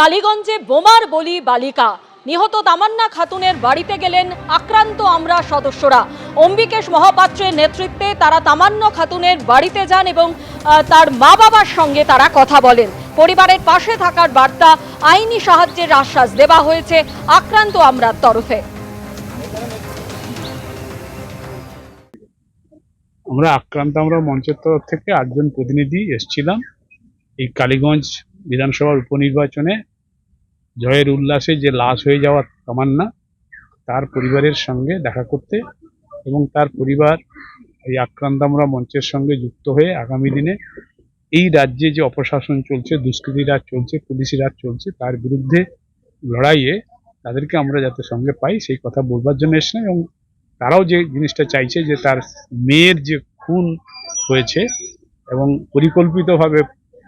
কালীগঞ্জে বোমার বলি বালিকা। নিহত তামান্না খাতুনের বাড়িতে গেলেন আক্রান্ত আমরা সদস্যরা। অম্বিকেশ মহাপাত্রের নেতৃত্বে তারা তামান্না খাতুনের বাড়িতে যান এবং তার মা বাবার সঙ্গে তারা কথা বলেন। পরিবারের পাশে থাকার বার্তা আইনি সাহায্যের আশ্বাস দেওয়া হয়েছে আক্রান্ত আমরার তরফে। আমরা আক্রান্ত আমরা মঞ্চের তরফ থেকে আটজন প্রতিনিধি এসছিলাম। এই কালীগঞ্জ বিধানসভার উপনির্বাচনে জয়ের উল্লাসে যে লাশ হয়ে যাওয়া তামান্না, তার পরিবারের সঙ্গে দেখা করতে এবং তার পরিবার এই আক্রান্ত আমরা মঞ্চের সঙ্গে যুক্ত হয়ে আগামী দিনে এই রাজ্যে যে অপশাসন চলছে দুষ্কৃতি রাজ চলছে পুলিশি রাজ চলছে, তার বিরুদ্ধে লড়াইয়ে তাদেরকে আমরা যাতে সঙ্গে পাই, সেই কথা বলবার জন্য এসেছিলাম এবং তারাও যে জিনিসটা চাইছে যে তার মেয়ের যে খুন হয়েছে এবং পরিকল্পিতভাবে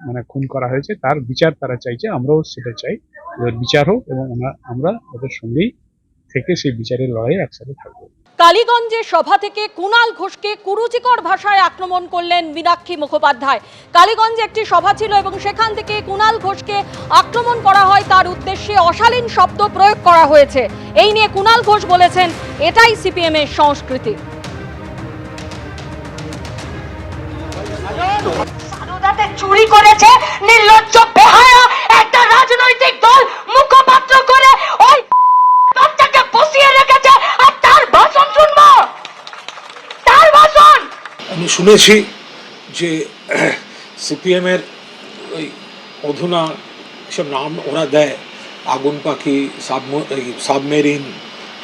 মানে খুন করা হয়েছে, তার বিচার তারা চাইছে, আমরাও সেটা চাই। এবার বিচার হোক এবং আমরা- আমরা ওদের সঙ্গেই থেকে সেই বিচারের লড়াইয়ে একসাথে থাকব। কালীগঞ্জে সভা থেকে কুণাল ঘোষকে কুরুচিকর ভাষায় আক্রমণ করলেন মীনাক্ষী মুখোপাধ্যায়। কালীগঞ্জে একটি সভা ছিল এবং সেখান থেকে কুণাল ঘোষকে আক্রমণ করা হয়। তার উদ্দেশ্যে অশালীন শব্দ প্রয়োগ করা হয়েছে। এই নিয়ে কুণাল ঘোষ বলেছেন এটাই সিপিএম এর সংস্কৃতি। চুরি করেছে নির্লজ্জ বেহায়া। আমি শুনেছি যে সিপিএমের ওই অধুনা সব নাম ওরা দেয়, আগুন পাখি, সাবম- সাবমেরিন,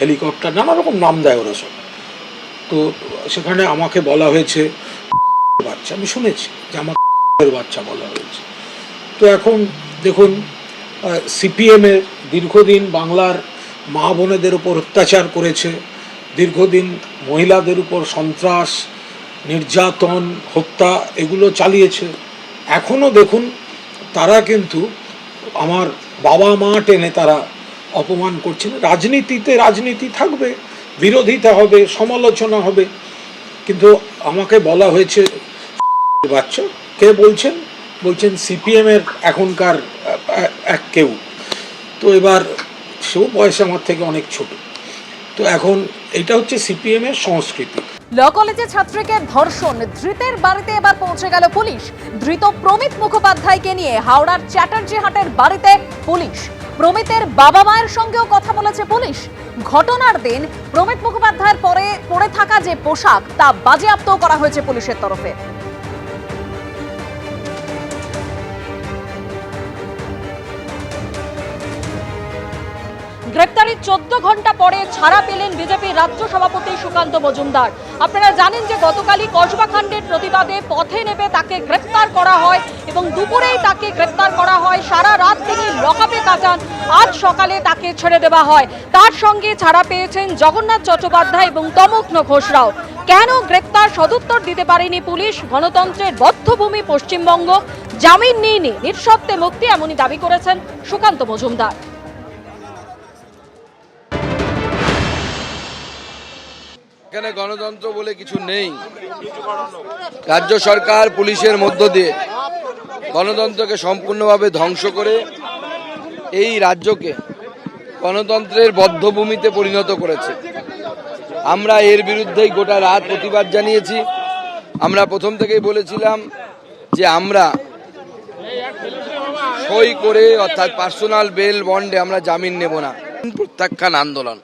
হেলিকপ্টার, নানা রকম নাম দেয় ওরা সব। তো সেখানে আমাকে বলা হয়েছে, বাচ্চা, আমি শুনেছি যে আমার বাচ্চা বলা হয়েছে। তো এখন দেখুন সিপিএমের দীর্ঘদিন বাংলার মা বোনেদের উপর অত্যাচার করেছে, দীর্ঘদিন মহিলাদের উপর সন্ত্রাস নির্যাতন, হত্যা এগুলো চালিয়েছে। এখনও দেখুন, তারা কিন্তু আমার বাবা মা টেনে তারা অপমান করছেন। রাজনীতিতে রাজনীতি থাকবে, বিরোধিতা হবে, সমালোচনা হবে। কিন্তু আমাকে বলা হয়েছে, বাচ্চা, কে বলছেন? বলছেন সিপিএমের এখনকার এক কেউ। তো এবার সেও বয়সে আমার থেকে অনেক ছোট। তো এখন এটা হচ্ছে সিপিএমের সংস্কৃতি। ল কলেজে ছাত্রীকে ধর্ষণ, ধৃতের বাড়িতে এবার পৌঁছে গেল পুলিশ। ধৃত প্রমিত মুখোপাধ্যায়কে নিয়ে হাওড়ার চ্যাটার্জি হাটের বাড়িতে পুলিশ। প্রমিতের বাবা মায়ের সঙ্গেও কথা বলেছে পুলিশ। ঘটনার দিন প্রমিত মুখোপাধ্যায়ের পরে পরে থাকা যে পোশাক, তা বাজেয়াপ্ত করা হয়েছে পুলিশের তরফে। গ্রেপ্তারির চোদ্দ ঘণ্টা পরে ছাড়া পেলেন বিজেপির রাজ্য সভাপতি সুকান্ত মজুমদার। আপনারা জানেন যে গতকালই কসবাকাণ্ডের প্রতিবাদে পথে নেমে তাকে গ্রেপ্তার করা হয় এবং দুপুরেই তাকে গ্রেপ্তার করা হয়। সারা রাত তিনি লকআপে কাটান আজ সকালে তাকে ছেড়ে দেওয়া হয়। তার সঙ্গে ছাড়া পেয়েছেন জগন্নাথ চট্টোপাধ্যায় এবং তমগ্ন ঘোষরাও। কেন গ্রেপ্তার সদুত্তর দিতে পারেনি পুলিশ? গণতন্ত্রের বদ্ধভূমি পশ্চিমবঙ্গ। জামিন নিয়ে নিঃশর্তে মুক্তি এমনই দাবি করেছেন সুকান্ত মজুমদার। এখানে গণতন্ত্র বলে কিছু নেই। রাজ্য সরকার পুলিশের মধ্য দিয়ে গণতন্ত্রকে সম্পূর্ণভাবে ধ্বংস করে এই রাজ্যকে গণতন্ত্রের বদ্ধভূমিতে পরিণত করেছে। আমরা এর বিরুদ্ধেই গোটা রাত প্রতিবাদ জানিয়েছি। আমরা প্রথম থেকেই বলেছিলাম যে আমরা সই করে অর্থাৎ পার্সোনাল বেল বন্ডে আমরা জামিন নেব না। প্রত্যাখ্যান আন্দোলন।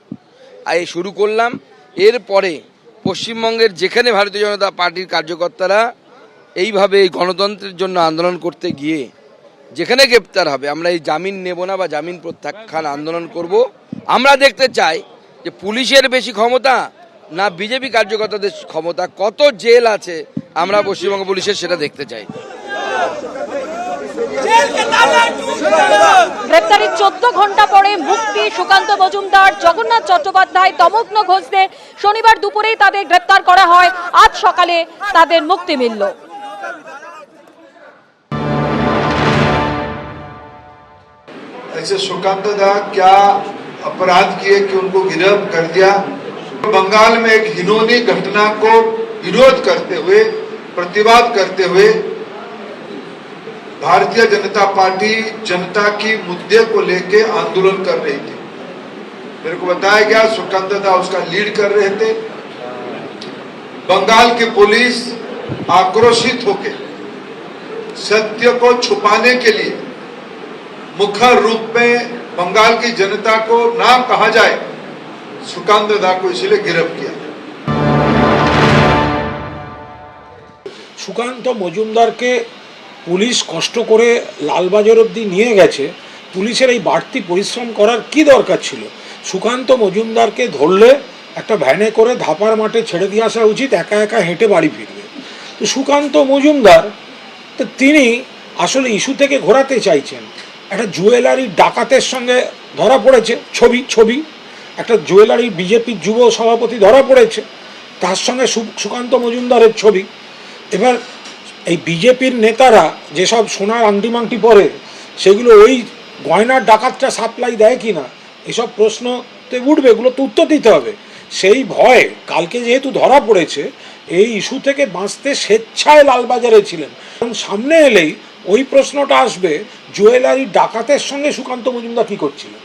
আর শুরু করলাম। এরপরে পশ্চিমবঙ্গের যেখানে ভারতীয় জনতা পার্টির কার্যকর্তারা এইভাবে এই গণতন্ত্রের জন্য আন্দোলন করতে গিয়ে যেখানে গ্রেপ্তার হবে, আমরা এই জামিন নেব না বা জামিন প্রত্যাখ্যান আন্দোলন করব। আমরা দেখতে চাই যে পুলিশের বেশি ক্ষমতা না বিজেপি কার্যকর্তাদের ক্ষমতা, কত জেল আছে আমরা পশ্চিমবঙ্গ পুলিশের সেটা দেখতে চাই। গ্রেপ্তারির চোদ্দ ঘন্টা পরে মুক্তি সুকান্ত মজুমদার জগন্নাথ চট্টোপাধ্যায় তমগ্ন ঘোষদের শনিবার দুপুরেই তাদের গ্রেপ্তার করা হয় আজ সকালে তাদের মুক্তি মিলল ऐसे सुकांत दा क्या अपराध किए कि उनको गिरफ्त कर दिया बंगाल में एक हिनोनी घटना को विरोध करते हुए प्रतिवाद करते हुए भारतीय जनता पार्टी जनता की मुद्दे को लेके आंदोलन कर रही थी मेरे को बताया गया सुकांत दादा उसका लीड कर रहे थे बंगाल की पुलिस आक्रोशित होकर सत्य को छुपाने के लिए मुखर रूप में बंगाल की जनता को ना कहा जाए सुकांत दादा को इसलिए गिरफ्त किया সুকান্ত মজুমদারকে পুলিশ কষ্ট করে লালবাজার অবধি নিয়ে গেছে। পুলিশের এই বাড়তি পরিশ্রম করার কি দরকার ছিল? সুকান্ত মজুমদারকে ধরলে একটা ভ্যানে করে ধাপার মাঠে ছেড়ে দিয়ে আসা উচিত, একা একা হেঁটে বাড়ি ফিরবে। তো সুকান্ত মজুমদার, তো তিনি আসলে ইস্যু থেকে ঘোরাতে চাইছেন। একটা জুয়েলারি ডাকাতের সঙ্গে ধরা পড়েছে, ছবি ছবি। একটা জুয়েলারি বিজেপির যুব সভাপতি ধরা পড়েছে, তার সঙ্গে সুকান্ত মজুমদারের ছবি। এবার এই বিজেপির নেতারা যেসব সোনার আংটি মাংটি পরে, সেগুলো ওই গয়নার ডাকাতটা সাপ্লাই দেয় কি না এসব প্রশ্নতে উঠবে, এগুলো তো উত্তর দিতে হবে। সেই ভয়ে কালকে যেহেতু ধরা পড়েছে, এই ইস্যু থেকে বাঁচতে স্বেচ্ছায় লালবাজারে ছিলেন। কারণ সামনে এলেই ওই প্রশ্নটা আসবে, জুয়েলারি ডাকাতের সঙ্গে সুকান্ত মজুমদার কী করছিলেন